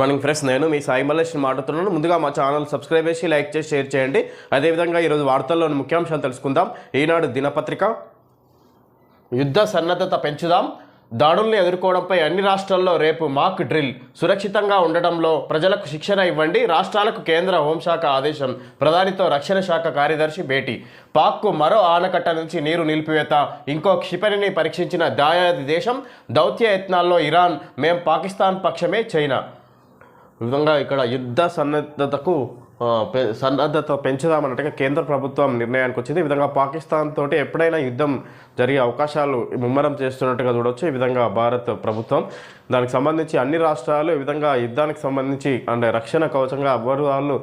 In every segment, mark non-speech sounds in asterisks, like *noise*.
Morning friends నేను మీ సాయి మల్లేష్ మాట్లాడుతున్నాను. ముందుగా మా ఛానల్ సబ్స్క్రైబ్ చేసి లైక్ చేసి షేర్ చేయండి. అదేవిధంగా ఈరోజు వార్తల్లోని ముఖ్యాంశాలు తెలుసుకుందాం. ఈనాడు దినపత్రిక యుద్ధ సన్నద్ధత పెంచుదాం. దాడుల్ని ఎదుర్కోవడంపై అన్ని రాష్ట్రాల్లో రేపు మాక్ డ్రిల్. సురక్షితంగా ఉండడంలో ప్రజలకు శిక్షణ ఇవ్వండి. రాష్ట్రాలకు కేంద్ర హోంశాఖ ఆదేశం. ప్రధానితో రక్షణ శాఖ కార్యదర్శి భేటీ. పాక్కు మరో ఆనకట్ట నుంచి నీరు నిలిపివేత. ఇంకో క్షిపణిని పరీక్షించిన దాయాది దేశం. దౌత్య యత్నాల్లో ఇరాన్. మేం పాకిస్తాన్ పక్షమే చైనా. విధంగా ఇక్కడ యుద్ధ సన్నద్ధతకు సన్నద్ధత పెంచుదామన్నట్టుగా కేంద్ర ప్రభుత్వం నిర్ణయానికి వచ్చింది ఈ విధంగా పాకిస్తాన్ తోటి ఎప్పుడైనా యుద్ధం జరిగే అవకాశాలు ముమ్మరం చేస్తున్నట్టుగా చూడవచ్చు ఈ విధంగా భారత్ ప్రభుత్వం దానికి సంబంధించి అన్ని రాష్ట్రాలు ఈ విధంగా యుద్ధానికి సంబంధించి అంటే రక్షణ కవచంగా ఎవరు వాళ్ళు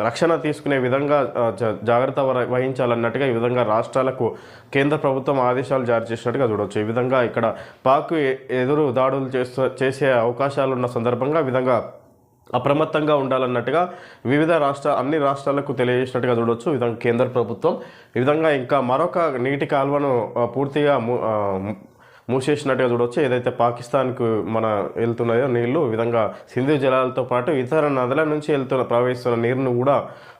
రక్షణ తీసుకునే విధంగా జాగ్రత్త వహించాలన్నట్టుగా ఈ విధంగా రాష్ట్రాలకు కేంద్ర ప్రభుత్వం ఆదేశాలు జారీ చేసినట్టుగా చూడవచ్చు ఈ విధంగా ఇక్కడ పాక్ ఎదురు దాడులు చేస్తూ చేసే అవకాశాలు ఉన్న సందర్భంగా విధంగా అప్రమత్తంగా ఉండాలన్నట్టుగా వివిధ రాష్ట్ర అన్ని రాష్ట్రాలకు తెలియజేసినట్టుగా చూడవచ్చు విధంగా కేంద్ర ప్రభుత్వం ఈ విధంగా ఇంకా మరొక నీటి కాలువను పూర్తిగా మూ- మూసేసినట్టుగా చూడవచ్చు ఏదైతే పాకిస్తాన్కు మన వెళ్తున్నాయో నీళ్ళు ఈ విధంగా సింధు జలాలతో పాటు ఇతర నదుల నుంచి వెళ్తున్న ప్రవహిస్తున్న నీరును కూడా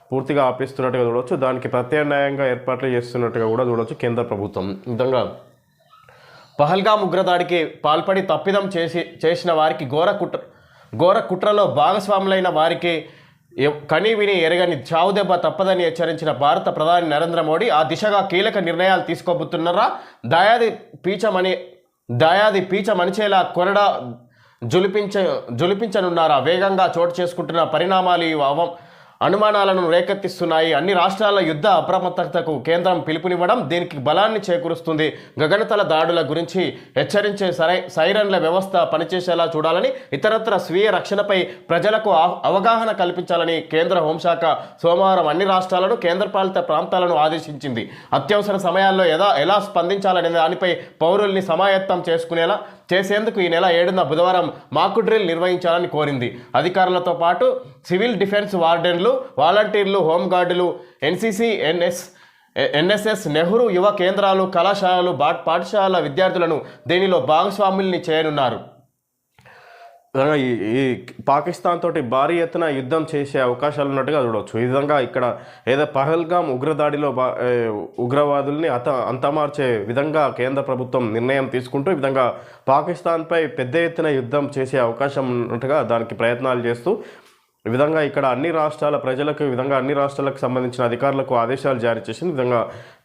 పూర్తిగా ఆపేస్తున్నట్టుగా చూడవచ్చు దానికి ప్రత్యామ్నాయంగా ఏర్పాట్లు చేస్తున్నట్టుగా కూడా చూడవచ్చు కేంద్ర ప్రభుత్వం. విధంగా పహల్గామ్ ఉగ్రదాడికి పాల్పడి తప్పిదం చేసి చేసిన వారికి ఘోర కుట్ర ఘోర కుట్రలో భాగస్వాములైన వారికి ఎవ్- కని విని ఎరగని చావు దెబ్బ తప్పదని హెచ్చరించిన భారత ప్రధాని నరేంద్ర మోడీ ఆ దిశగా కీలక నిర్ణయాలు తీసుకోబోతున్నారా? దయాది పీచమని దయాది పీచ మనిచేలా కొరడా జులిపించ జులిపించనున్నారా? వేగంగా చోటు చేసుకుంటున్న పరిణామాలు ఈ అవం అనుమానాలను రేకెత్తిస్తున్నాయి. అన్ని రాష్ట్రాల యుద్ధ అప్రమత్తతకు కేంద్రం పిలుపునివ్వడం దీనికి బలాన్ని చేకూరుస్తుంది. గగనతల దాడుల గురించి హెచ్చరించే సరై సైరన్ల వ్యవస్థ పనిచేసేలా చూడాలని ఇతరత్ర స్వీయ రక్షణపై ప్రజలకు అవగాహన కల్పించాలని కేంద్ర హోంశాఖ సోమవారం అన్ని రాష్ట్రాలను కేంద్రపాలిత ప్రాంతాలను ఆదేశించింది. అత్యవసర సమయాల్లో ఎలా ఎలా స్పందించాలనే దానిపై పౌరుల్ని సమాయత్తం చేసుకునేలా చేసేందుకు ఈ నెల ఏడున బుధవారం మాకు డ్రిల్ నిర్వహించాలని కోరింది. అధికారులతో పాటు సివిల్ డిఫెన్స్ వార్డెన్లు వాలంటీర్లు హోంగార్డులు NCC NS NSS Nehru Yuva కేంద్రాలు కళాశాలలు బా పాఠశాల విద్యార్థులను దీనిలో భాగస్వాముల్ని చేయనున్నారు? ఈ ఈ పాకిస్తాన్ తోటి భారీ ఎత్తున యుద్ధం చేసే అవకాశాలు ఉన్నట్టుగా చూడవచ్చు. ఈ విధంగా ఇక్కడ ఏదో పహల్గామ్ ఉగ్రదాడిలో బా ఉగ్రవాదుల్ని అత అంతమార్చే విధంగా కేంద్ర ప్రభుత్వం నిర్ణయం తీసుకుంటూ ఈ విధంగా పాకిస్తాన్పై పెద్ద ఎత్తున యుద్ధం చేసే అవకాశం ఉన్నట్టుగా దానికి ప్రయత్నాలు చేస్తూ ఈ విధంగా ఇక్కడ అన్ని రాష్ట్రాల ప్రజలకు ఈ విధంగా అన్ని రాష్ట్రాలకు సంబంధించిన అధికారులకు ఆదేశాలు జారీ చేసిన విధంగా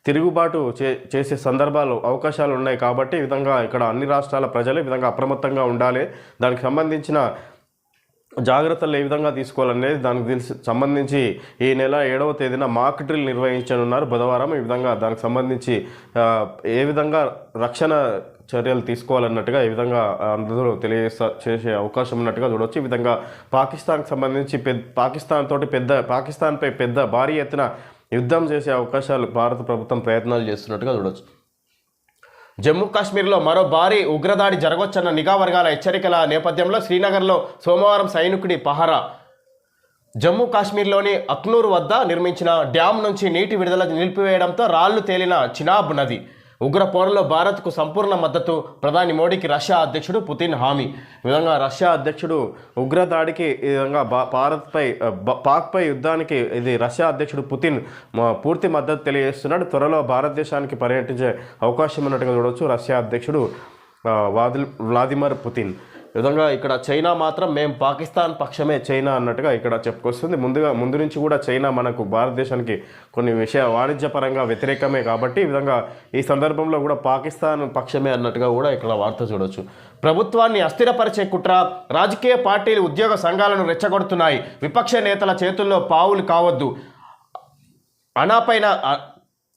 తిరుగుబాటు చే చేసే సందర్భాలు అవకాశాలు ఉన్నాయి కాబట్టి ఈ విధంగా ఇక్కడ అన్ని రాష్ట్రాల ప్రజలు ఈ విధంగా అప్రమత్తంగా ఉండాలి. దానికి సంబంధించిన జాగ్రత్తలు ఏ విధంగా తీసుకోవాలనేది దానికి సంబంధించి ఈ నెల ఏడవ తేదీన మాక్ డ్రిల్ నిర్వహించనున్నారు బుధవారం. ఈ విధంగా దానికి సంబంధించి ఏ విధంగా రక్షణ చర్యలు తీసుకోవాలన్నట్టుగా ఈ విధంగా అందరూ తెలియజేస్తా చేసే అవకాశం ఉన్నట్టుగా చూడవచ్చు ఈ విధంగా పాకిస్తాన్కి సంబంధించి పెద్ద పాకిస్తాన్ తోటి పెద్ద పాకిస్తాన్పై పెద్ద భారీ ఎత్తున యుద్ధం చేసే అవకాశాలు భారత ప్రభుత్వం ప్రయత్నాలు చేస్తున్నట్టుగా చూడవచ్చు జమ్మూ కాశ్మీర్లో మరో భారీ ఉగ్రదాడి జరగొచ్చన్న నిఘా వర్గాల హెచ్చరికల నేపథ్యంలో శ్రీనగర్లో సోమవారం సైనికుడి పహరా. జమ్మూ కాశ్మీర్లోని అక్నూర్ వద్ద నిర్మించిన డ్యాం నుంచి నీటి విడుదల నిలిపివేయడంతో రాళ్ళు తేలిన చినాబ్ నది. ఉగ్ర పోరులో భారత్కు సంపూర్ణ మద్దతు. ప్రధాని మోడీకి రష్యా అధ్యక్షుడు పుతిన్ హామీ. ఈ విధంగా రష్యా అధ్యక్షుడు ఉగ్రదాడికి ఈ విధంగా భారత్పై పాక్పై యుద్ధానికి ఇది రష్యా అధ్యక్షుడు పుతిన్ పూర్తి మద్దతు తెలియజేస్తున్నాడు. త్వరలో భారతదేశానికి పర్యటించే అవకాశం ఉన్నట్టుగా చూడవచ్చు రష్యా అధ్యక్షుడు వాదిల్ వ్లాదిమిర్ పుతిన్. విధంగా ఇక్కడ చైనా మాత్రం మేము పాకిస్తాన్ పక్షమే చైనా అన్నట్టుగా ఇక్కడ చెప్పుకొస్తుంది. ముందుగా ముందు నుంచి కూడా చైనా మనకు భారతదేశానికి కొన్ని విషయ వాణిజ్యపరంగా వ్యతిరేకమే కాబట్టి ఈ విధంగా ఈ సందర్భంలో కూడా పాకిస్తాన్ పక్షమే అన్నట్టుగా కూడా ఇక్కడ వార్త చూడొచ్చు. ప్రభుత్వాన్ని అస్థిరపరిచే కుట్ర రాజకీయ పార్టీలు ఉద్యోగ సంఘాలను రెచ్చగొడుతున్నాయి. విపక్ష నేతల చేతుల్లో పావులు కావద్దు. అనాపైన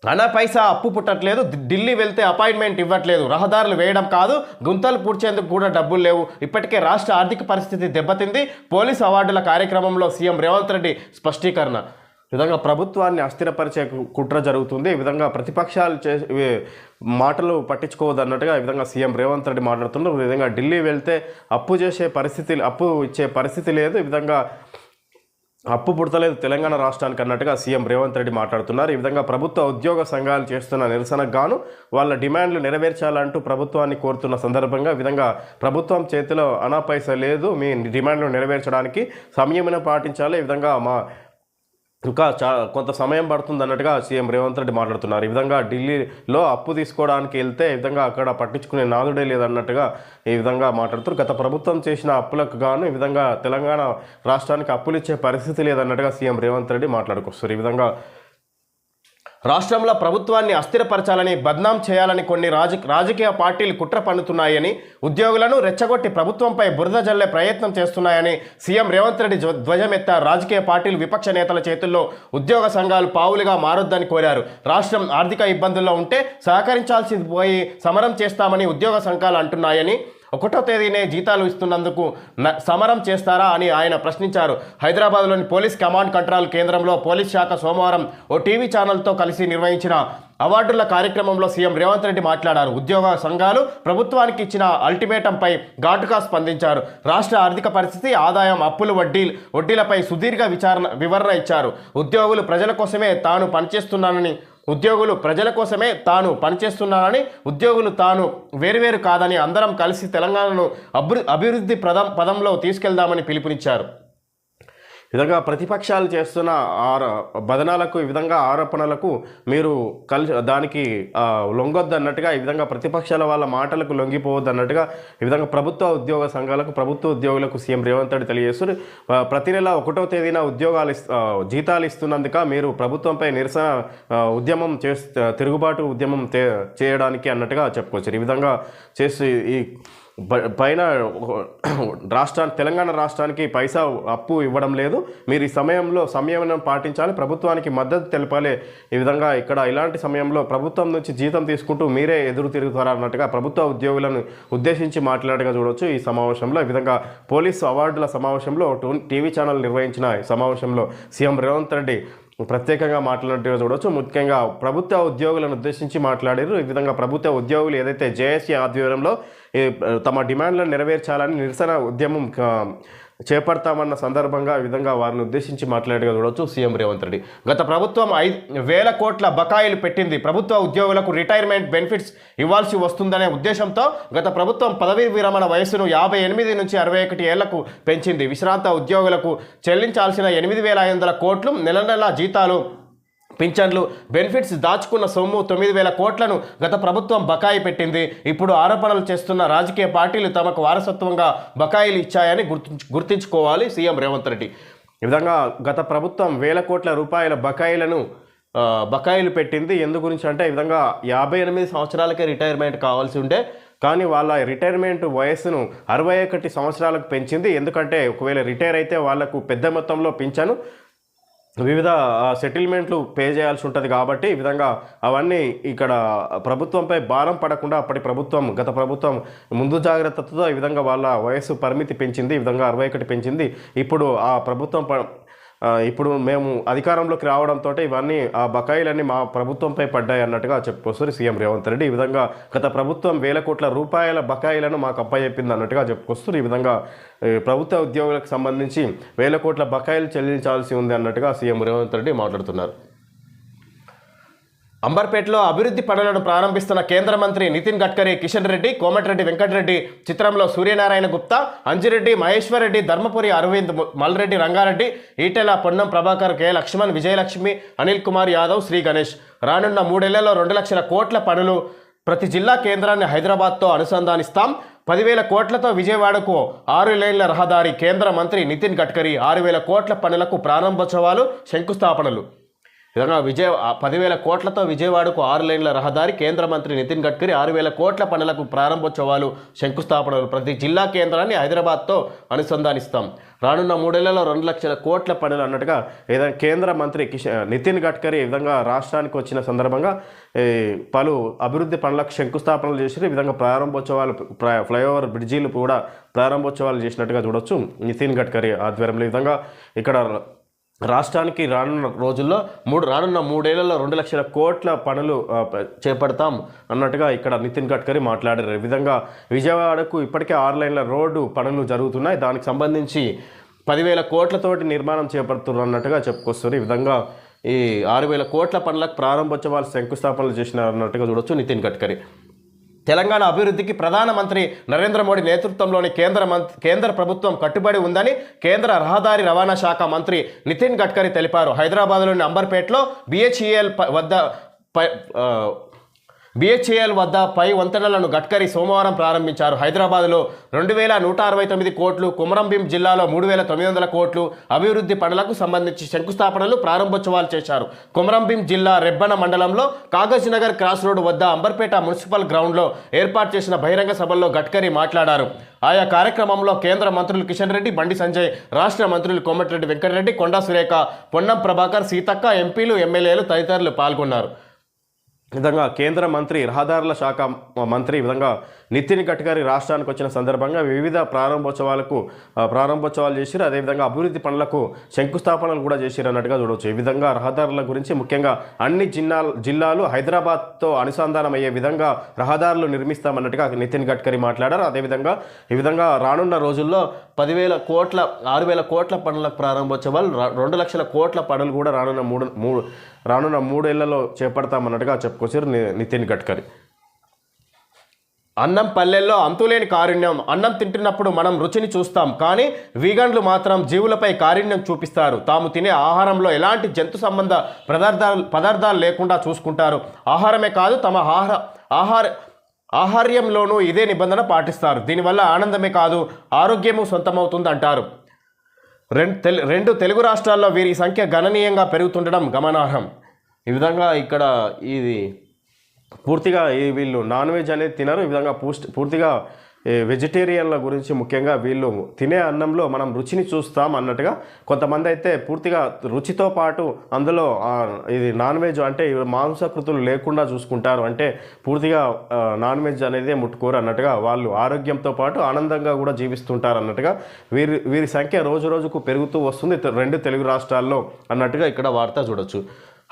అనా పైసా అప్పు పుట్టట్లేదు ఢిల్లీ వెళ్తే అపాయింట్మెంట్ ఇవ్వట్లేదు. రహదారులు వేయడం కాదు గుంతలు పూడ్చేందుకు కూడా డబ్బులు లేవు. ఇప్పటికే రాష్ట్ర ఆర్థిక పరిస్థితి దెబ్బతింది. పోలీస్ అవార్డుల కార్యక్రమంలో సీఎం రేవంత్ రెడ్డి స్పష్టీకరణ. ఈ విధంగా ప్రభుత్వాన్ని అస్థిరపరిచే కుట్ర జరుగుతుంది. ఈ విధంగా ప్రతిపక్షాలు చే మాటలు పట్టించుకోవద్దు అన్నట్టుగా ఈ విధంగా సీఎం రేవంత్ రెడ్డి మాట్లాడుతున్నారు. ఈ విధంగా ఢిల్లీ వెళ్తే అప్పు చేసే పరిస్థితి అప్పు ఇచ్చే పరిస్థితి లేదు. ఈ విధంగా అప్పు పుడతలేదు తెలంగాణ రాష్ట్రానికి అన్నట్టుగా సీఎం రేవంత్ రెడ్డి మాట్లాడుతున్నారు. ఈ విధంగా ప్రభుత్వ ఉద్యోగ సంఘాలు చేస్తున్న నిరసనకు గాను వాళ్ళ డిమాండ్లు నెరవేర్చాలంటూ ప్రభుత్వాన్ని కోరుతున్న సందర్భంగా ఈ విధంగా ప్రభుత్వం చేతిలో అనాపైసా లేదు. మీ డిమాండ్లు నెరవేర్చడానికి సంయమనం పాటించాలి. ఈ విధంగా మా ఇంకా చా కొంత సమయం పడుతుంది అన్నట్టుగా సీఎం రేవంత్ రెడ్డి మాట్లాడుతున్నారు. ఈ విధంగా ఢిల్లీలో అప్పు తీసుకోవడానికి వెళ్తే ఈ విధంగా అక్కడ పట్టించుకునే నాదుడే లేదన్నట్టుగా ఈ విధంగా మాట్లాడుతారు గత ప్రభుత్వం చేసిన అప్పులకు గాను ఈ విధంగా తెలంగాణ రాష్ట్రానికి అప్పులు ఇచ్చే పరిస్థితి లేదన్నట్టుగా సీఎం రేవంత్ రెడ్డి మాట్లాడుకొస్తారు ఈ విధంగా రాష్ట్రంలో ప్రభుత్వాన్ని అస్థిరపరచాలని బద్నాం చేయాలని కొన్ని రాజ రాజకీయ పార్టీలు కుట్ర పన్నుతున్నాయని ఉద్యోగులను రెచ్చగొట్టి ప్రభుత్వంపై బురద జల్లే ప్రయత్నం చేస్తున్నాయని సీఎం రేవంత్ రెడ్డి ధ్వజమెత్తారు రాజకీయ పార్టీలు విపక్ష నేతల చేతుల్లో ఉద్యోగ సంఘాలు పావులుగా మారొద్దని కోరారు. రాష్ట్రం ఆర్థిక ఇబ్బందుల్లో ఉంటే సహకరించాల్సి పోయి సమరం చేస్తామని ఉద్యోగ సంఘాలు అంటున్నాయని ఒకటో తేదీనే జీతాలు ఇస్తున్నందుకు సమరం చేస్తారా అని ఆయన ప్రశ్నించారు. హైదరాబాద్లోని పోలీస్ కమాండ్ కంట్రోల్ కేంద్రంలో పోలీస్ శాఖ సోమవారం ఓ టీవీ ఛానల్తో కలిసి నిర్వహించిన అవార్డుల కార్యక్రమంలో సీఎం రేవంత్ రెడ్డి మాట్లాడారు. ఉద్యోగ సంఘాలు ప్రభుత్వానికి ఇచ్చిన అల్టిమేటంపై ఘాటుగా స్పందించారు. రాష్ట్ర ఆర్థిక పరిస్థితి ఆదాయం అప్పులు వడ్డీ వడ్డీలపై సుదీర్ఘ విచారణ వివరణ ఇచ్చారు. ఉద్యోగులు ప్రజల కోసమే తాను పనిచేస్తున్నానని ఉద్యోగులు ప్రజల కోసమే తాను పనిచేస్తున్నారని ఉద్యోగులు తాను వేరువేరు కాదని అందరం కలిసి తెలంగాణను అభివృ అభివృద్ధి ప్రదం పదంలో తీసుకెళ్దామని పిలుపునిచ్చారు. విధంగా ప్రతిపక్షాలు చేస్తున్న ఆర బదనాలకు ఈ విధంగా ఆరోపణలకు మీరు కలిసి దానికి ఆ, లొంగొద్దు అన్నట్టుగా ఈ విధంగా ప్రతిపక్షాల వాళ్ళ మాటలకు లొంగిపోవద్దు అన్నట్టుగా ఈ విధంగా ప్రభుత్వ ఉద్యోగ సంఘాలకు ప్రభుత్వ ఉద్యోగులకు సీఎం రేవంత్ రెడ్డి తెలియజేస్తారు ప్రతి నెల ఒకటో తేదీన ఉద్యోగాలు జీతాలు ఇస్తున్నందుక మీరు ప్రభుత్వంపై నిరసన ఉద్యమం చేస్తూ తిరుగుబాటు ఉద్యమం చేయడానికి అన్నట్టుగా చెప్పుకోవచ్చు. ఈ విధంగా చేసి ఈ పైన *clears throat* రాష్ట్రాన్ని తెలంగాణ రాష్ట్రానికి పైసా అప్పు ఇవ్వడం లేదు. మీరు ఈ సమయంలో సంయమనం పాటించాలి. ప్రభుత్వానికి మద్దతు తెలపాలి. ఈ విధంగా ఇక్కడ ఇలాంటి సమయంలో ప్రభుత్వం నుంచి జీతం తీసుకుంటూ మీరే ఎదురు తిరుగుతారా అన్నట్టుగా ప్రభుత్వ ఉద్యోగులను ఉద్దేశించి మాట్లాడగా చూడవచ్చు ఈ సమావేశంలో. ఈ విధంగా పోలీసు అవార్డుల సమావేశంలో టూ- టీవీ ఛానల్ నిర్వహించిన ఈ సమావేశంలో సీఎం రేవంత్ రెడ్డి ప్రత్యేకంగా మాట్లాడినట్టుగా చూడవచ్చు ముఖ్యంగా ప్రభుత్వ ఉద్యోగులను ఉద్దేశించి మాట్లాడారు ఈ విధంగా ప్రభుత్వ ఉద్యోగులు ఏదైతే జేఏసీ ఆధ్వర్యంలో తమ డిమాండ్లను నెరవేర్చాలని నిరసన ఉద్యమం చేపడతామన్న సందర్భంగా ఈ విధంగా వారిని ఉద్దేశించి మాట్లాడగా చూడవచ్చు సీఎం రేవంత్ రెడ్డి. గత ప్రభుత్వం ఐదు వేల కోట్ల బకాయిలు పెట్టింది. ప్రభుత్వ ఉద్యోగులకు రిటైర్మెంట్ బెనిఫిట్స్ ఇవ్వాల్సి వస్తుందనే ఉద్దేశంతో గత ప్రభుత్వం పదవీ విరమణ వయసును యాభై ఎనిమిది నుంచి అరవై ఒకటి ఏళ్ళకు పెంచింది. విశ్రాంత ఉద్యోగులకు చెల్లించాల్సిన ఎనిమిది వేల ఐదు వందల కోట్లు నెల నెల జీతాలు పింఛన్లు బెనిఫిట్స్ దాచుకున్న సొమ్ము తొమ్మిది వేల కోట్లను గత ప్రభుత్వం బకాయి పెట్టింది. ఇప్పుడు ఆరోపణలు చేస్తున్న రాజకీయ పార్టీలు తమకు వారసత్వంగా బకాయిలు ఇచ్చాయని గుర్తు గుర్తించుకోవాలి సీఎం రేవంత్ రెడ్డి. ఈ విధంగా గత ప్రభుత్వం వేల కోట్ల రూపాయల బకాయిలను బకాయిలు పెట్టింది. ఎందు గురించి అంటే ఈ విధంగా యాభై ఎనిమిది సంవత్సరాలకే రిటైర్మెంట్ కావాల్సి ఉంటే కానీ వాళ్ళ రిటైర్మెంట్ వయస్సును అరవై ఒకటి సంవత్సరాలకు పెంచింది. ఎందుకంటే ఒకవేళ రిటైర్ అయితే వాళ్ళకు పెద్ద మొత్తంలో పింఛను వివిధ సెటిల్మెంట్లు పే చేయాల్సి ఉంటుంది కాబట్టి ఈ విధంగా అవన్నీ ఇక్కడ ప్రభుత్వంపై భారం పడకుండా అప్పటి ప్రభుత్వం గత ప్రభుత్వం ముందు జాగ్రత్తతో ఈ విధంగా వాళ్ళ వయసు పరిమితి పెంచింది ఈ విధంగా అరవై ఒకటి పెంచింది. ఇప్పుడు ఆ ప్రభుత్వం ప- ఇప్పుడు మేము అధికారంలోకి రావడంతో ఇవన్నీ ఆ బకాయిలన్నీ మా ప్రభుత్వంపై పడ్డాయి అన్నట్టుగా చెప్పుకొస్తారు సీఎం రేవంత్ రెడ్డి. ఈ విధంగా గత ప్రభుత్వం వేల కోట్ల రూపాయల బకాయిలను మాకు అప్పచెప్పింది అన్నట్టుగా చెప్పుకొస్తారు. ఈ విధంగా ప్రభుత్వ ఉద్యోగులకు సంబంధించి వేల కోట్ల బకాయిలు చెల్లించాల్సి ఉంది అన్నట్టుగా సీఎం రేవంత్ రెడ్డి మాట్లాడుతున్నారు. అంబర్పేటలో అభివృద్ధి పనులను ప్రారంభిస్తున్న కేంద్ర మంత్రి నితిన్ గడ్కరీ కిషన్ రెడ్డి కోమటిరెడ్డి వెంకటరెడ్డి చిత్రంలో సూర్యనారాయణ గుప్తా అంజిరెడ్డి మహేశ్వరరెడ్డి ధర్మపురి అరవింద్ మల్రెడ్డి రంగారెడ్డి ఈటెల పొన్నం ప్రభాకర్ కె లక్ష్మణ్ విజయలక్ష్మి అనిల్ కుమార్ యాదవ్ శ్రీ గణేష్. రానున్న మూడేళ్ళలో రెండు లక్షల కోట్ల పనులు ప్రతి జిల్లా కేంద్రాన్ని హైదరాబాద్తో అనుసంధానిస్తాం. పదివేల కోట్లతో విజయవాడకు ఆరు లేన్ల రహదారి కేంద్ర మంత్రి నితిన్ గడ్కరీ ఆరు వేల కోట్ల పనులకు ప్రారంభోత్సవాలు శంకుస్థాపనలు. విధంగా విజయ పదివేల కోట్లతో విజయవాడకు ఆరు లైన్ల రహదారి కేంద్ర మంత్రి నితిన్ గడ్కరీ ఆరు వేల కోట్ల పనులకు ప్రారంభోత్సవాలు శంకుస్థాపనలు. ప్రతి జిల్లా కేంద్రాన్ని హైదరాబాద్తో అనుసంధానిస్తాం. రానున్న మూడేళ్ళలో రెండు లక్షల కోట్ల పనులు అన్నట్టుగా ఏదైనా కేంద్ర మంత్రి కిషన్ నితిన్ గడ్కరీ ఈ విధంగా రాష్ట్రానికి వచ్చిన సందర్భంగా పలు అభివృద్ధి పనులకు శంకుస్థాపనలు చేసి ఈ విధంగా ప్రారంభోత్సవాలు ఫ్లైఓవర్ బ్రిడ్జీలు కూడా ప్రారంభోత్సవాలు చేసినట్టుగా చూడొచ్చు నితిన్ గడ్కరీ ఆధ్వర్యంలో. ఈ విధంగా ఇక్కడ రాష్ట్రానికి రానున్న రోజుల్లో మూడు రానున్న మూడేళ్ళలో రెండు లక్షల కోట్ల పనులు చేపడతాం అన్నట్టుగా ఇక్కడ నితిన్ గడ్కరీ మాట్లాడారు. ఈ విధంగా విజయవాడకు ఇప్పటికే ఆరు లైన్ల రోడ్డు పనులు జరుగుతున్నాయి. దానికి సంబంధించి పదివేల కోట్లతోటి నిర్మాణం చేపడుతున్నారు అన్నట్టుగా ఈ విధంగా ఈ ఆరు వేల కోట్ల పనులకు ప్రారంభోత్సవాలు శంకుస్థాపనలు చేసినారు అన్నట్టుగా చూడొచ్చు నితిన్ గడ్కరీ. తెలంగాణ అభివృద్ధికి ప్రధానమంత్రి నరేంద్ర మోడీ నేతృత్వంలోని కేంద్ర మంత్ కేంద్ర ప్రభుత్వం కట్టుబడి ఉందని కేంద్ర రహదారి రవాణా శాఖ మంత్రి నితిన్ గడ్కరీ తెలిపారు. హైదరాబాద్లోని అంబర్పేటలో బిహెచ్ఈఎల్ వద్ద పై బిహెచ్ఏఎల్ వద్ద పై వంతెనలను గడ్కరీ సోమవారం ప్రారంభించారు. హైదరాబాద్లో రెండు వేల నూట అరవై తొమ్మిది కోట్లు కుమరంభీం జిల్లాలో మూడు వేల తొమ్మిది వందల కోట్లు అభివృద్ధి పనులకు సంబంధించి శంకుస్థాపనలు ప్రారంభోత్సవాలు చేశారు. కుమరంభీం జిల్లా రెబ్బన మండలంలో కాగజ్ నగర్ క్రాస్ రోడ్ వద్ద అంబర్పేట మున్సిపల్ గ్రౌండ్లో ఏర్పాటు చేసిన బహిరంగ సభల్లో గడ్కరీ మాట్లాడారు. ఆయా కార్యక్రమంలో కేంద్ర మంత్రులు కిషన్ రెడ్డి బండి సంజయ్ రాష్ట్ర మంత్రులు కోమటిరెడ్డి వెంకటరెడ్డి కొండా సురేఖ పొన్నం ప్రభాకర్ సీతక్క ఎంపీలు ఎమ్మెల్యేలు తదితరులు పాల్గొన్నారు. విధంగా కేంద్ర మంత్రి రహదారుల శాఖ మంత్రి విధంగా నితిన్ గడ్కరీ రాష్ట్రానికి వచ్చిన సందర్భంగా వివిధ ప్రారంభోత్సవాలకు ప్రారంభోత్సవాలు చేసిరు. అదేవిధంగా అభివృద్ధి పనులకు శంకుస్థాపనలు కూడా చేసిరు అన్నట్టుగా చూడవచ్చు. ఈ విధంగా రహదారుల గురించి ముఖ్యంగా అన్ని జిల్లా జిల్లాలు హైదరాబాద్తో అనుసంధానం అయ్యే విధంగా రహదారులు నిర్మిస్తామన్నట్టుగా నితిన్ గడ్కరీ మాట్లాడారు. అదేవిధంగా ఈ విధంగా రానున్న రోజుల్లో పదివేల కోట్ల ఆరు వేల కోట్ల పనుల ప్రారంభోత్సవాలు రెండు లక్షల కోట్ల పనులు కూడా రానున్న మూడు మూడు రానున్న మూడేళ్ళలో చేపడతామన్నట్టుగా చెప్పుకొచ్చారు ని- నితిన్ గడ్కరీ. అన్నం పల్లెల్లో అంతులేని కారుణ్యం. అన్నం తింటున్నప్పుడు మనం రుచిని చూస్తాం. కానీ వీగన్లు మాత్రం జీవులపై కారుణ్యం చూపిస్తారు. తాము తినే ఆహారంలో ఎలాంటి జంతు సంబంధ పదార్థాలు పదార్థాలు లేకుండా చూసుకుంటారు. ఆహారమే కాదు తమ ఆహార ఆహార ఆహార్యంలోనూ ఇదే నిబంధన పాటిస్తారు. దీనివల్ల ఆనందమే కాదు ఆరోగ్యము సొంతమవుతుంది అంటారు రెండు తెలు రెండు తెలుగు రాష్ట్రాల్లో వీరి సంఖ్య గణనీయంగా పెరుగుతుండడం గమనార్హం. ఈ విధంగా ఇక్కడ ఇది పూర్తిగా ఈ వీళ్ళు నాన్ వెజ్ అనేది తినరు ఈ విధంగా పూస్ట్ పూర్తిగా వెజిటేరియన్ల గురించి ముఖ్యంగా వీళ్ళు తినే అన్నంలో మనం రుచిని చూస్తాం అన్నట్టుగా కొంతమంది అయితే పూర్తిగా రుచితో పాటు అందులో ఇది నాన్ వెజ్ అంటే మాంసకృతులు లేకుండా చూసుకుంటారు. అంటే పూర్తిగా నాన్ వెజ్ అనేది ముట్టుకోరు అన్నట్టుగా వాళ్ళు ఆరోగ్యంతో పాటు ఆనందంగా కూడా జీవిస్తుంటారు అన్నట్టుగా వీరి వీరి సంఖ్య రోజు రోజుకు పెరుగుతూ వస్తుంది. రెండు తెలుగు రాష్ట్రాల్లో అన్నట్టుగా ఇక్కడ వార్త చూడొచ్చు.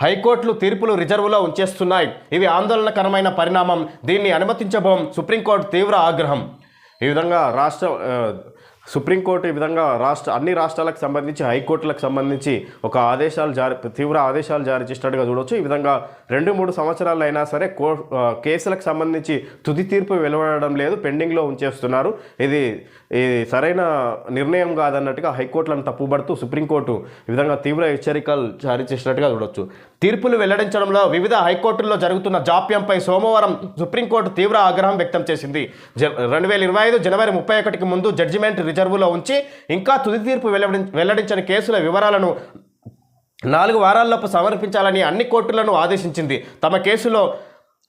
హైకోర్టులు తీర్పులు రిజర్వులో ఉంచేస్తున్నాయి. ఇవి ఆందోళనకరమైన పరిణామం. దీన్ని అనుమతించబోం సుప్రీంకోర్టు తీవ్ర ఆగ్రహం. ఈ విధంగా రాష్ట్ర సుప్రీంకోర్టు ఈ విధంగా రాష్ట్ర అన్ని రాష్ట్రాలకు సంబంధించి హైకోర్టులకు సంబంధించి ఒక ఆదేశాలు జారీ తీవ్ర ఆదేశాలు జారీ చేసినట్టుగా చూడవచ్చు ఈ విధంగా రెండు మూడు సంవత్సరాలు అయినా సరే కో కేసులకు సంబంధించి తుది తీర్పు వెలువడడం లేదు. పెండింగ్లో ఉంచేస్తున్నారు. ఇది ఇది సరైన నిర్ణయం కాదన్నట్టుగా హైకోర్టులను తప్పుబడుతూ సుప్రీంకోర్టు ఈ విధంగా తీవ్ర హెచ్చరికలు జారీ చేసినట్టుగా చూడొచ్చు. తీర్పులు వెల్లడించడంలో వివిధ హైకోర్టుల్లో జరుగుతున్న జాప్యంపై సోమవారం సుప్రీంకోర్టు తీవ్ర ఆగ్రహం వ్యక్తం చేసింది. జ రెండు వేల ఇరవై ఐదు జనవరి ముప్పై ఒకటికి ముందు జడ్జిమెంట్ రిజర్వులో ఉంచి ఇంకా తుది తీర్పు వెల్లడి వెల్లడించిన కేసుల వివరాలను నాలుగు వారాల్లోపు సమర్పించాలని అన్ని కోర్టులను ఆదేశించింది. తమ కేసులో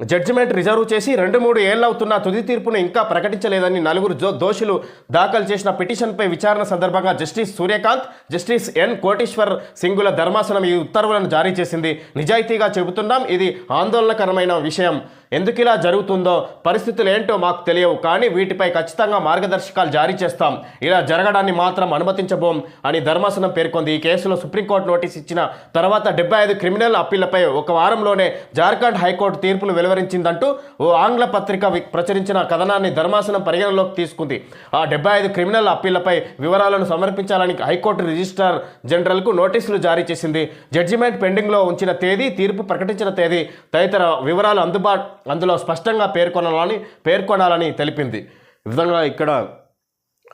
జడ్జిమెంట్ రిజర్వ్ చేసి రెండు మూడు ఏళ్ళవుతున్న తుది తీర్పును ఇంకా ప్రకటించలేదని నలుగురు జో దోషులు దాఖలు చేసిన పిటిషన్పై విచారణ సందర్భంగా justice Suryakant justice N Koteshwar సింగుల ధర్మాసనం ఈ ఉత్తర్వులను జారీ చేసింది. నిజాయితీగా చెబుతున్నాం ఇది ఆందోళనకరమైన విషయం. ఎందుకు ఇలా జరుగుతుందో పరిస్థితులు ఏంటో మాకు తెలియవు. కానీ వీటిపై ఖచ్చితంగా మార్గదర్శకాలు జారీ చేస్తాం. ఇలా జరగడాన్ని మాత్రం అనుమతించబోం అని ధర్మాసనం పేర్కొంది. ఈ కేసులో సుప్రీంకోర్టు నోటీస్ ఇచ్చిన తర్వాత డెబ్బై ఐదు క్రిమినల్ అప్పీళ్ళపై ఒక వారంలోనే జార్ఖండ్ హైకోర్టు తీర్పులు వెలువరించిందంటూ ఓ ఆంగ్ల పత్రిక ప్రచురించిన కథనాన్ని ధర్మాసనం పరిగణలోకి తీసుకుంది. ఆ డెబ్బై ఐదు క్రిమినల్ అప్పీళ్ళపై వివరాలను సమర్పించాలని హైకోర్టు రిజిస్ట్రార్ జనరల్కు నోటీసులు జారీ చేసింది. జడ్జిమెంట్ పెండింగ్లో ఉంచిన తేదీ తీర్పు ప్రకటించిన తేదీ తదితర వివరాలు అందుబాటు అందులో స్పష్టంగా పేర్కొనాలని పేర్కొనాలని తెలిపింది. ఈ విధంగా ఇక్కడ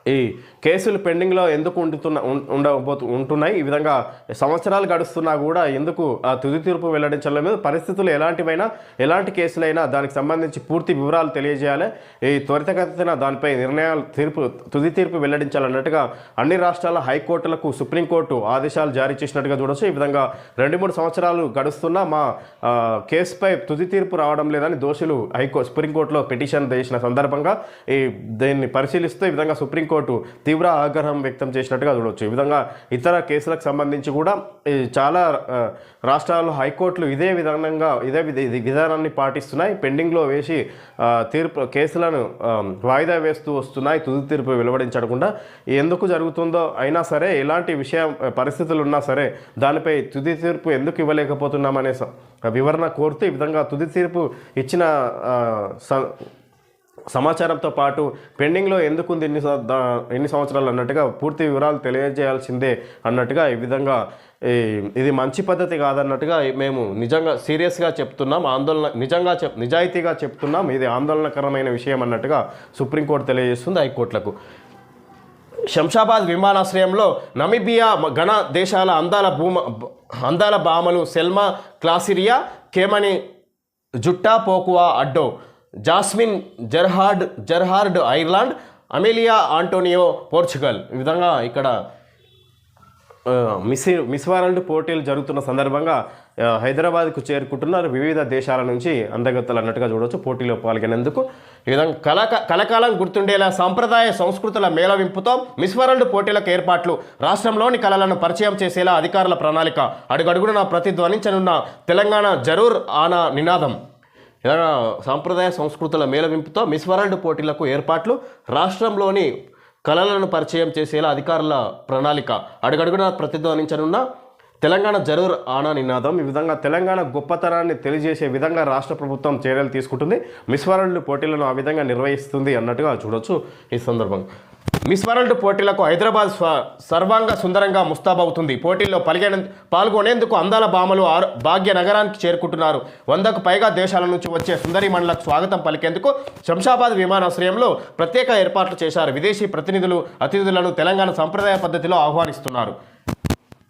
ఈ కేసులు పెండింగ్లో ఎందుకు ఉంటున్న ఉం- ఉండబోతు ఉంటున్నాయి ఈ విధంగా సంవత్సరాలు గడుస్తున్నా కూడా ఎందుకు ఆ తుది తీర్పు వెల్లడించడం లేదు. పరిస్థితులు ఎలాంటివైనా ఎలాంటి కేసులైనా దానికి సంబంధించి పూర్తి వివరాలు తెలియజేయాలి. ఈ త్వరితగతిన దానిపై నిర్ణయాలు తీర్పు తుది తీర్పు వెల్లడించాలన్నట్టుగా అన్ని రాష్ట్రాల హైకోర్టులకు సుప్రీంకోర్టు ఆదేశాలు జారీ చేసినట్టుగా చూడొచ్చు. ఈ విధంగా రెండు మూడు సంవత్సరాలు గడుస్తున్నా మా కేసుపై తుది తీర్పు రావడం లేదని దోషులు హైకో సుప్రీంకోర్టులో పిటిషన్ చేసిన సందర్భంగా ఈ దీన్ని పరిశీలిస్తూ ఈ విధంగా సుప్రీంకోర్టు తీవ్ర ఆగ్రహం వ్యక్తం చేసినట్టుగా చూడవచ్చు ఈ విధంగా ఇతర కేసులకు సంబంధించి కూడా ఈ చాలా రాష్ట్రాల్లో హైకోర్టులు ఇదే విధంగా ఇదే విధ- విధానాన్ని పాటిస్తున్నాయి. పెండింగ్లో వేసి తీర్పు కేసులను వాయిదా వేస్తూ వస్తున్నాయి. తుది తీర్పు వెలువడించకుండా ఎందుకు జరుగుతుందో అయినా సరే ఎలాంటి విషయం పరిస్థితులు ఉన్నా సరే దానిపై తుది తీర్పు ఎందుకు ఇవ్వలేకపోతున్నామనే వివరణ కోరుతూ ఈ విధంగా తుది తీర్పు ఇచ్చిన స- సమాచారంతో పాటు పెండింగ్లో ఎందుకుంది ఎన్ని ఎన్ని సంవత్సరాలు అన్నట్టుగా పూర్తి వివరాలు తెలియజేయాల్సిందే అన్నట్టుగా ఈ విధంగా ఈ ఇది మంచి పద్ధతి కాదన్నట్టుగా మేము నిజంగా సీరియస్గా చెప్తున్నాం ఆందోళన నిజంగా చెప్ నిజాయితీగా చెప్తున్నాం. ఇది ఆందోళనకరమైన విషయం అన్నట్టుగా సుప్రీంకోర్టు తెలియజేస్తుంది హైకోర్టులకు. శంషాబాద్ విమానాశ్రయంలో నమిబియా ఘన దేశాల అందాల భూమ అందాల భామలు సెల్మా క్లాసిరియా కేమని జుట్టా Pokua Addo Jasmine Gerhardt Gerhardt Ireland Amelia Antonio Portugal. ఈ విధంగా ఇక్కడ మిస్ మిస్ వరల్డ్ పోటీలు జరుగుతున్న సందర్భంగా హైదరాబాద్కు చేరుకుంటున్నారు. వివిధ దేశాల నుంచి అందగత్తలు అన్నట్టుగా చూడవచ్చు పోటీలో పాల్గొనేందుకు ఈ విధంగా కలక కలకాలం గుర్తుండేలా సాంప్రదాయ సంస్కృతుల మేళవింపుతో మిస్ వరల్డ్ పోటీలకు ఏర్పాట్లు రాష్ట్రంలోని కళలను పరిచయం చేసేలా అధికారుల ప్రణాళిక అడుగడుగున ప్రతిధ్వనించనున్న తెలంగాణ జరూర్ ఆనా నినాదం. ఇలా సాంప్రదాయ సంస్కృతుల మేళవింపుతో మిస్ వరల్డ్ పోటీలకు ఏర్పాట్లు రాష్ట్రంలోని కళలను పరిచయం చేసేలా అధికారుల ప్రణాళిక. అడుగడుగున ప్రతిధ్వనించనున్న తెలంగాణ జరూర్ ఆనా నినాదం. ఈ విధంగా తెలంగాణ గొప్పతనాన్ని తెలియజేసే విధంగా రాష్ట్ర ప్రభుత్వం చర్యలు తీసుకుంటుంది. మిస్ వరల్డ్ పోటీలను ఆ విధంగా నిర్వహిస్తుంది అన్నట్టుగా చూడొచ్చు ఈ సందర్భంగా. మిస్ వరల్డ్ పోటీలకు హైదరాబాద్ సర్వాంగ సుందరంగా ముస్తాబవుతుంది. పోటీల్లో పాల్గొనే పాల్గొనేందుకు అందాల భామలు భాగ్య నగరానికి చేరుకుంటున్నారు. వందకు పైగా దేశాల నుంచి వచ్చే సుందరి మండలకు స్వాగతం పలికేందుకు శంషాబాద్ విమానాశ్రయంలో ప్రత్యేక ఏర్పాట్లు చేశారు. విదేశీ ప్రతినిధులు అతిథులను తెలంగాణ సంప్రదాయ పద్ధతిలో ఆహ్వానిస్తున్నారు.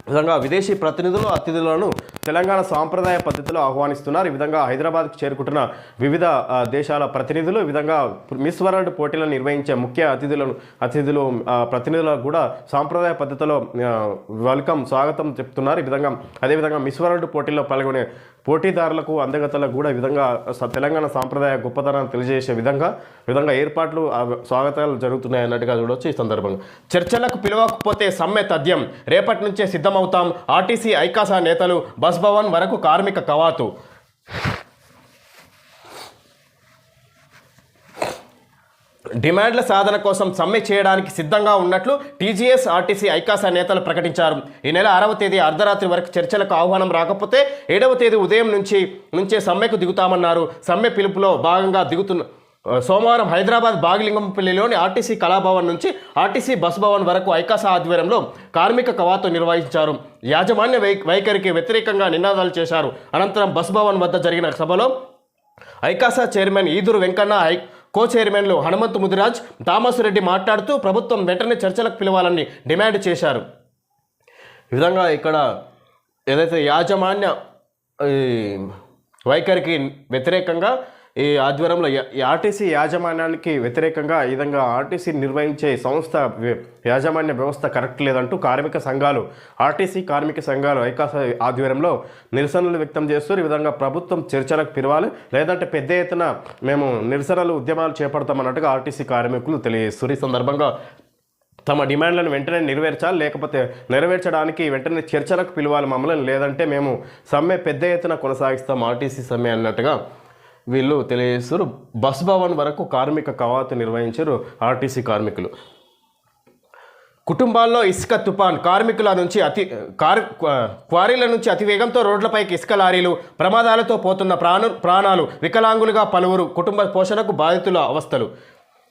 విధంగా విదేశీ ప్రతినిధులు అతిథులను తెలంగాణ సాంప్రదాయ పద్ధతిలో ఆహ్వానిస్తున్నారు. ఈ విధంగా హైదరాబాద్కు చేరుకుంటున్న వివిధ దేశాల ప్రతినిధులు ఈ విధంగా మిస్ వరల్డ్ పోటీలను నిర్వహించే ముఖ్య అతిథులను అతిథులు ప్రతినిధులకు కూడా సాంప్రదాయ పద్ధతిలో వెల్కమ్ స్వాగతం చెప్తున్నారు. ఈ విధంగా అదేవిధంగా మిస్ వరల్డ్ పోటీల్లో పాల్గొనే పోటీదారులకు అందగతలకు కూడా విధంగా తెలంగాణ సాంప్రదాయ గొప్పతనాన్ని తెలియజేసే విధంగా విధంగా ఏర్పాట్లు స్వాగతాలు జరుగుతున్నాయి అన్నట్టుగా చూడవచ్చు ఈ సందర్భంగా. చర్చలకు పిలవకపోతే సమ్మె తథ్యం. రేపటి నుంచే సిద్ధమవుతాం. ఆర్టీసీ ఐకాసా నేతలు బస్ భవన్ వరకు కార్మిక కవాతు. డిమాండ్ల సాధన కోసం సమ్మె చేయడానికి సిద్ధంగా ఉన్నట్లు టీజీఎస్ ఆర్టీసీ ఐకాసా నేతలు ప్రకటించారు. ఈ నెల ఆరవ తేదీ అర్ధరాత్రి వరకు చర్చలకు ఆహ్వానం రాకపోతే ఏడవ తేదీ ఉదయం నుంచి నుంచే సమ్మెకు దిగుతామన్నారు. సమ్మె పిలుపులో భాగంగా దిగుతున్న సోమవారం హైదరాబాద్ బాగిలింగంపల్లిలోని ఆర్టీసీ కళాభవన్ నుంచి ఆర్టీసీ బస్ భవన్ వరకు ఐకాసా ఆధ్వర్యంలో కార్మిక కవాతు నిర్వహించారు. యాజమాన్య వై వైఖరికి వ్యతిరేకంగా నినాదాలు చేశారు. అనంతరం బస్ భవన్ వద్ద జరిగిన సభలో ఐకాసా చైర్మన్ ఈదురు వెంకన్న ఐ కో చైర్మన్లు హనుమంతు ముదిరాజ్ థామస్ రెడ్డి మాట్లాడుతూ ప్రభుత్వం వెంటనే చర్చలకు పిలవాలని డిమాండ్ చేశారు. ఈ విధంగా ఇక్కడ ఏదైతే యాజమాన్య ఈ వైఖరికి వ్యతిరేకంగా ఈ ఆధ్వర్యంలో ఆర్టీసీ యాజమాన్యానికి వ్యతిరేకంగా ఈ విధంగా ఆర్టీసీ నిర్వహించే సంస్థ యాజమాన్య వ్యవస్థ కరెక్ట్ లేదంటూ కార్మిక సంఘాలు ఆర్టీసీ కార్మిక సంఘాలు ఐకాస ఆధ్వర్యంలో నిరసనలు వ్యక్తం చేస్తూ ఈ విధంగా ప్రభుత్వం చర్చలకు పిలవాలి. లేదంటే పెద్ద ఎత్తున మేము నిరసనలు ఉద్యమాలు చేపడతామన్నట్టుగా ఆర్టీసీ కార్మికులు తెలియజేస్తారు ఈ సందర్భంగా తమ డిమాండ్లను వెంటనే నెరవేర్చాలి లేకపోతే నెరవేర్చడానికి వెంటనే చర్చలకు పిలవాలి మమ్మల్ని. లేదంటే మేము సమ్మె పెద్ద ఎత్తున కొనసాగిస్తాం ఆర్టీసీ సమ్మె అన్నట్టుగా వీళ్ళు తెలియజేస్తారు బస్ భవన్ వరకు కార్మిక కవాతు నిర్వహించారు ఆర్టీసీ కార్మికులు. కుటుంబాల్లో ఇసుక తుఫాన్ కార్మికుల నుంచి అతి కార్ క్వారీల నుంచి అతివేగంతో రోడ్లపైకి ఇసుక లారీలు ప్రమాదాలతో పోతున్న ప్రాణ ప్రాణాలు వికలాంగులుగా పలువురు కుటుంబ పోషణకు బాధితుల అవస్థలు.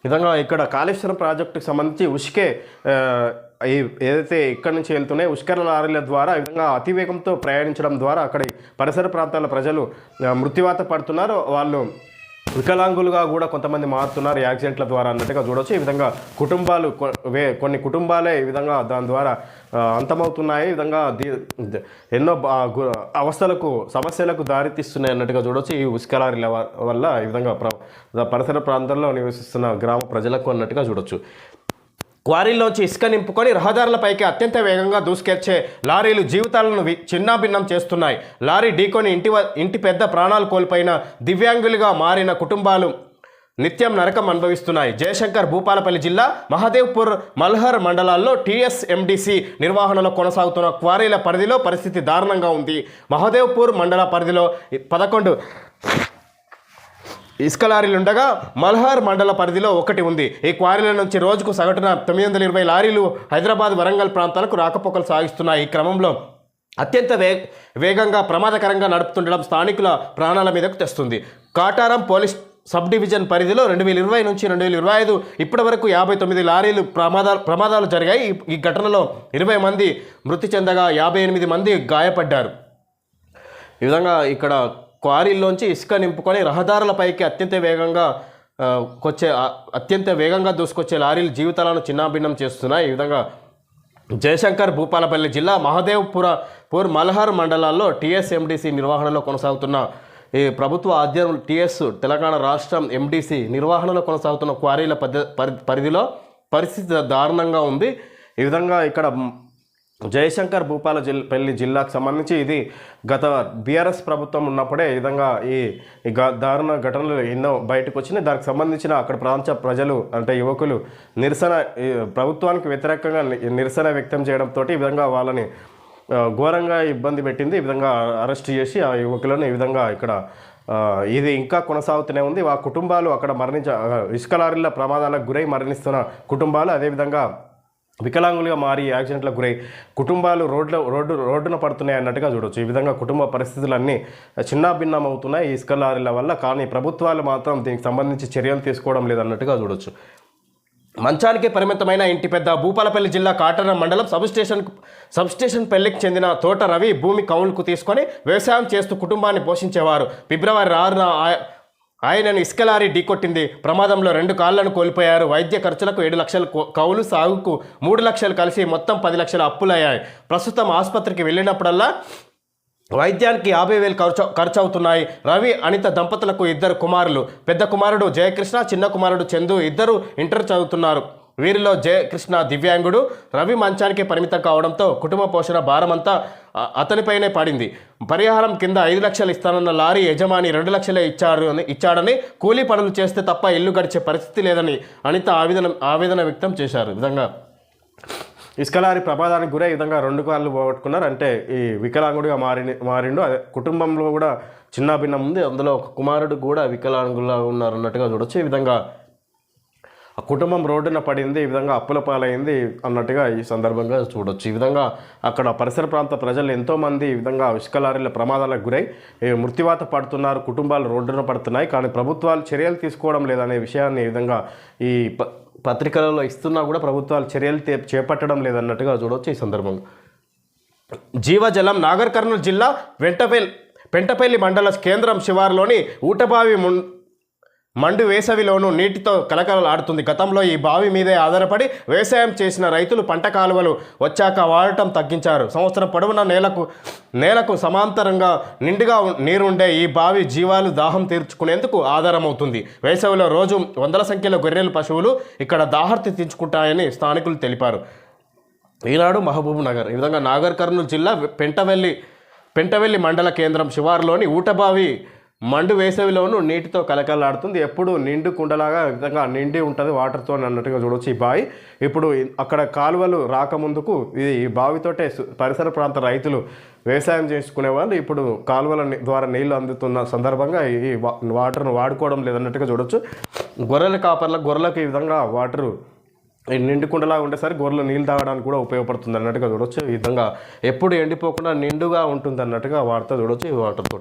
విధంగా ఇక్కడ కాళేశ్వరం ప్రాజెక్టుకు సంబంధించి ఉష్కే ఏదైతే ఇక్కడ నుంచి వెళ్తున్నాయి ఉష్కర లారీల ద్వారా విధంగా అతివేగంతో ప్రయాణించడం ద్వారా అక్కడి పరిసర ప్రాంతాల ప్రజలు మృత్యువాత పడుతున్నారు. వాళ్ళు వికలాంగులుగా కూడా కొంతమంది మారుతున్నారు. యాక్సిడెంట్ల ద్వారా అన్నట్టుగా చూడవచ్చు ఈ విధంగా కుటుంబాలు కొ- వే- కొన్ని కుటుంబాలే ఈ విధంగా దాని ద్వారా అంతమవుతున్నాయి. ఈ విధంగా ఎన్నో బా- అవస్థలకు సమస్యలకు దారితీస్తున్నాయి అన్నట్టుగా చూడవచ్చు ఈ ఉస్కలారీల వల్ల ఈ విధంగా పరిసర ప్రాంతాల్లో నివసిస్తున్న గ్రామ ప్రజలకు అన్నట్టుగా చూడొచ్చు. క్వారీల్లోంచి ఇసుక నింపుకొని రహదారులపైకి అత్యంత వేగంగా దూసుకెచ్చే లారీలు జీవితాలను వి- చిన్నాభిన్నం చేస్తున్నాయి. లారీ ఢీకొని ఇంటి ఇంటి పెద్ద ప్రాణాలు కోల్పోయిన దివ్యాంగులుగా మారిన కుటుంబాలు నిత్యం నరకం అనుభవిస్తున్నాయి. జయశంకర్ భూపాలపల్లి జిల్లా మహదేవ్పూర్ మల్హర్ మండలాల్లో టీఎస్ఎండిసి నిర్వహణలో కొనసాగుతున్న క్వారీల పరిధిలో పరిస్థితి దారుణంగా ఉంది. మహదేవ్పూర్ మండల పరిధిలో పదకొండు ఇసుక లారీలు ఉండగా మల్హార్ మండల పరిధిలో ఒకటి ఉంది. ఈ క్వారీల నుంచి రోజుకు సగటున తొమ్మిది వందల ఇరవై లారీలు హైదరాబాద్ వరంగల్ ప్రాంతాలకు రాకపోకలు సాగిస్తున్నాయి. ఈ క్రమంలో అత్యంత వే వేగంగా ప్రమాదకరంగా నడుపుతుండడం స్థానికుల ప్రాణాల మీదకు తెస్తుంది. కాటారం పోలీస్ సబ్ డివిజన్ పరిధిలో రెండు వేల ఇరవై నుంచి రెండు వేల ఇరవై ఐదు ఇప్పటి వరకు యాభై తొమ్మిది లారీలు ప్రమాదాలు ప్రమాదాలు జరిగాయి. ఈ- ఈ ఘటనలో ఇరవై మంది మృతి చెందగా యాభై ఎనిమిది మంది గాయపడ్డారు. ఈ విధంగా ఇక్కడ క్వారీల్లోంచి ఇసుక నింపుకొని రహదారులపైకి అత్యంత వేగంగా కొచ్చే అత్యంత వేగంగా దూసుకొచ్చే లారీలు జీవితాలను చిన్నాభిన్నం చేస్తున్నాయి ఈ విధంగా జయశంకర్ భూపాలపల్లి జిల్లా మహదేవ్పుర పూర్ మల్హార్ మండలాల్లో టీఎస్ఎండిసి నిర్వహణలో కొనసాగుతున్న ఈ ప్రభుత్వ ఆధ్వర్యం టీఎస్ తెలంగాణ రాష్ట్రం ఎండిసి నిర్వహణలో కొనసాగుతున్న క్వారీల పరి పరిధిలో పరిస్థితి దారుణంగా ఉంది. ఈ విధంగా ఇక్కడ జయశంకర్ భూపాల జిల్ పెళ్ళి జిల్లాకు సంబంధించి ఇది గత బీఆర్ఎస్ ప్రభుత్వం ఉన్నప్పుడే ఈ విధంగా ఈ దారుణ ఘటనలు ఎన్నో బయటకు వచ్చినాయి. దానికి సంబంధించిన అక్కడ ప్రాంత ప్రజలు అంటే యువకులు నిరసన ప్రభుత్వానికి వ్యతిరేకంగా ని- నిరసన వ్యక్తం చేయడంతో ఈ విధంగా వాళ్ళని ఘోరంగా ఇబ్బంది పెట్టింది. ఈ విధంగా అరెస్ట్ చేసి ఆ యువకులను ఈ విధంగా ఇక్కడ ఇది ఇంకా కొనసాగుతూనే ఉంది. ఆ కుటుంబాలు అక్కడ మరణించ ఇసుక లారీల ప్రమాదాలకు గురై మరణిస్తున్న కుటుంబాలు అదేవిధంగా వికలాంగులుగా మారి యాక్సిడెంట్లకు గురై కుటుంబాలు రోడ్ల రోడ్డు రోడ్డున పడుతున్నాయి అన్నట్టుగా చూడవచ్చు ఈ విధంగా కుటుంబ పరిస్థితులన్నీ చిన్నాభిన్నం అవుతున్నాయి ఈ ఇసుక లారీల వల్ల కానీ ప్రభుత్వాలు మాత్రం దీనికి సంబంధించి చర్యలు తీసుకోవడం లేదన్నట్టుగా చూడొచ్చు. మంచానికి పరిమితమైన ఇంటి పెద్ద భూపాలపల్లి జిల్లా కాటన మండలం సబ్స్టేషన్ సబ్స్టేషన్ సబ్ స్టేషన్ పెళ్ళికి చెందిన తోట రవి భూమి కౌలుకు తీసుకొని వ్యవసాయం చేస్తూ కుటుంబాన్ని పోషించేవారు. ఫిబ్రవరి ఆరున ఆయనను ఇసుక ఢీకొట్టింది ప్రమాదంలో రెండు కాళ్ళను కోల్పోయారు. వైద్య ఖర్చులకు ఏడు లక్షలు కౌలు సాగుకు మూడు లక్షలు కలిసి మొత్తం పది లక్షలు అప్పులయ్యాయి. ప్రస్తుతం ఆసుపత్రికి వెళ్ళినప్పుడల్లా వైద్యానికి యాభై వేలు ఖర్చు ఖర్చు అవుతున్నాయి రవి అనిత దంపతులకు ఇద్దరు కుమారులు. పెద్ద కుమారుడు జయకృష్ణ చిన్న కుమారుడు చందు ఇద్దరు ఇంటర్ చదువుతున్నారు. వీరిలో జయకృష్ణ దివ్యాంగుడు రవి మంచానికి పరిమితం కావడంతో కుటుంబ పోషణ భారమంతా అతనిపైనే పడింది. పరిహారం కింద ఐదు లక్షలు ఇస్తానన్న లారీ యజమాని రెండు లక్షలే ఇచ్చారు అని ఇచ్చాడని కూలీ పనులు చేస్తే తప్ప ఇల్లు గడిచే పరిస్థితి లేదని అనిత ఆవేదన ఆవేదన వ్యక్తం చేశారు. విధంగా ఇస్కలారి ప్రమాదానికి గురై విధంగా రెండు కాళ్ళు పోగొట్టుకున్నారు. అంటే ఈ వికలాంగుడిగా మారి మారిండు. అదే కుటుంబంలో కూడా చిన్న భిన్నం ఉంది. అందులో ఒక కుమారుడు కూడా వికలాంగులా ఉన్నారు అన్నట్టుగా చూడొచ్చు. ఈ విధంగా ఆ కుటుంబం రోడ్డున పడింది ఈ విధంగా అప్పుల పాలైంది అన్నట్టుగా ఈ సందర్భంగా చూడొచ్చు. ఈ విధంగా అక్కడ పరిసర ప్రాంత ప్రజలు ఎంతోమంది ఈ విధంగా ఇసుక లారీల ప్రమాదాలకు గురై మృత్యువాత పడుతున్నారు కుటుంబాలు రోడ్డున పడుతున్నాయి కానీ ప్రభుత్వాలు చర్యలు తీసుకోవడం లేదనే విషయాన్ని ఈ విధంగా ఈ ప పత్రికలలో ఇస్తున్నా కూడా ప్రభుత్వాలు చర్యలు చేపట్టడం లేదన్నట్టుగా చూడవచ్చు ఈ సందర్భంగా జీవజలం నాగర్ కర్నూలు జిల్లా వెంటపల్లి పెంటపల్లి మండల కేంద్రం శివారులోని ఊటబావి మండు వేసవిలోనూ నీటితో కలకలలాడుతుంది. గతంలో ఈ బావి మీదే ఆధారపడి వ్యవసాయం చేసిన రైతులు పంట కాలువలు వచ్చాక వాడటం తగ్గించారు. సంవత్సరం పొడవునా నేలకు నేలకు సమాంతరంగా నిండుగా నీరుండే ఈ బావి జీవాలు దాహం తీర్చుకునేందుకు ఆధారమవుతుంది. వేసవిలో రోజు వందల సంఖ్యలో గొర్రెలు పశువులు ఇక్కడ దాహర్తి తీర్చుకుంటాయని స్థానికులు తెలిపారు. ఈనాడు మహబూబ్ నగర్ ఈ విధంగా నాగర్ కర్నూలు జిల్లా పెంటవెల్లి పెంటవెల్లి మండల కేంద్రం శివారులోని ఊటబావి మండు వేసవిలోనూ నీటితో కలకలాడుతుంది. ఎప్పుడు నిండు కుండలాగా విధంగా నిండి ఉంటుంది వాటర్తో అన్నట్టుగా చూడవచ్చు ఈ బావి. ఇప్పుడు అక్కడ కాలువలు రాకముందుకు ఇది ఈ బావితోటే పరిసర ప్రాంత రైతులు వ్యవసాయం చేసుకునే వాళ్ళు ఇప్పుడు కాలువల ద్వారా నీళ్ళు అందుతున్న సందర్భంగా ఈ వా- వాటర్ను వాడుకోవడం లేదన్నట్టుగా చూడొచ్చు. గొర్రెల కాపర్ల గొర్రెలకు ఈ విధంగా వాటరు ఈ నిండుకుండలా ఉండేసరికి గొర్రెలు నీళ్ళు తాగడానికి కూడా ఉపయోగపడుతుంది అన్నట్టుగా చూడొచ్చు. ఈ విధంగా ఎప్పుడు ఎండిపోకుండా నిండుగా ఉంటుంది అన్నట్టుగా వార్త చూడొచ్చు ఈ వాటర్తో